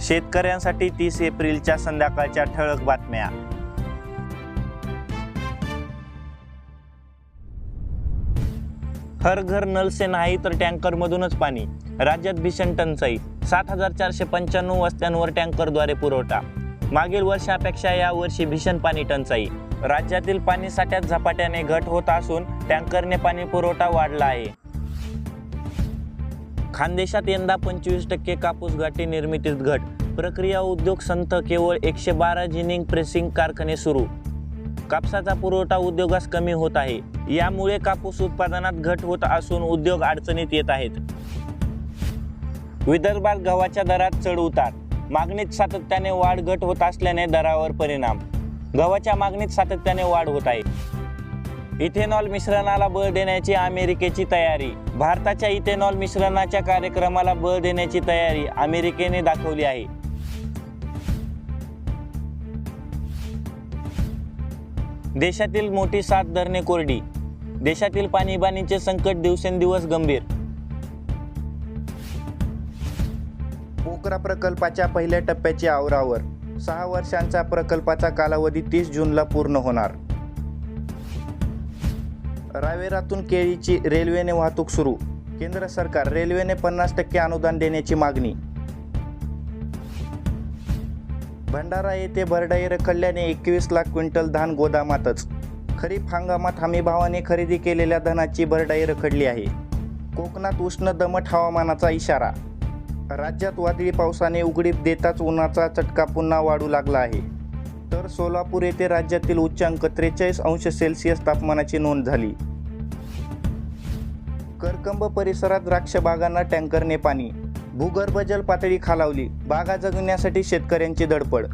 शेतकऱ्यांसाठी तीस एप्रिलच्या संध्याकाळच्या ठळक बातम्या. हर घर नलसे नाही तर टँकरमधूनच पाणी. राज्यात भीषण टंचाई. सात हजार चारशे पंच्याण्णव वस्त्यांवर टँकरद्वारे पुरवठा. मागील वर्षापेक्षा या वर्षी भीषण पाणी टंचाई. राज्यातील पाणी साठ्यात झपाट्याने घट होत असून टँकरने पाणी पुरवठा वाढला आहे. खानदेशात यंदा पंचवीस टक्के कापूस घाटी निर्मितीत घट. प्रक्रिया उद्योग संथ केवळ एकशे बारा जिनिंग प्रेसिंग कारखाने सुरू. कापसाचा पुरवठा उद्योगास कमी होत आहे. यामुळे कापूस उत्पादनात घट होत असून उद्योग अडचणीत येत आहेत. विदर्भात गव्हाच्या दरात चढ उतार. मागणीत सातत्याने वाढ घट होत असल्याने दरावर परिणाम. गव्हाच्या मागणीत सातत्याने वाढ होत आहे. इथेनॉल मिश्रणाला बळ देण्याची अमेरिकेची तयारी. भारताच्या इथेनॉल मिश्रणाच्या कार्यक्रमाला बळ देण्याची तयारी अमेरिकेने दाखवली आहे. देशातील मोठी सात धरणे कोरडी. देशातील पाणीबाणीचे संकट दिवसेंदिवस गंभीर. पोकरा प्रकल्पाच्या पहिल्या टप्प्याची आवरावर. सहा वर्षांचा प्रकल्पाचा कालावधी तीस जूनला पूर्ण होणार. रावेरातून केळीची रेल्वेने वाहतूक सुरू. केंद्र सरकार रेल्वेने पन्नास टक्के अनुदान देण्याची मागणी. भंडारा येथे भरडाई रखडल्याने एकवीस लाख क्विंटल धान गोदामातच. खरीप हंगामात हमीभावाने खरेदी केलेल्या धानाची भरडाई रखडली आहे. कोकणात उष्ण दमट हवामानाचा इशारा. राज्यात वादळी पावसाने उघडीप देताच उन्हाचा चटका पुन्हा वाढू लागला आहे. तर सोलापूर येथे राज्यातील उच्चांक त्रेचाळीस अंश सेल्सिअस तापमानाची नोंद झाली. करकंब परिसरात द्राक्ष बागांना टँकरने पाणी. भूगर्भ जल पातळी खालावली. बागा जगण्यासाठी शेतकऱ्यांची धडपड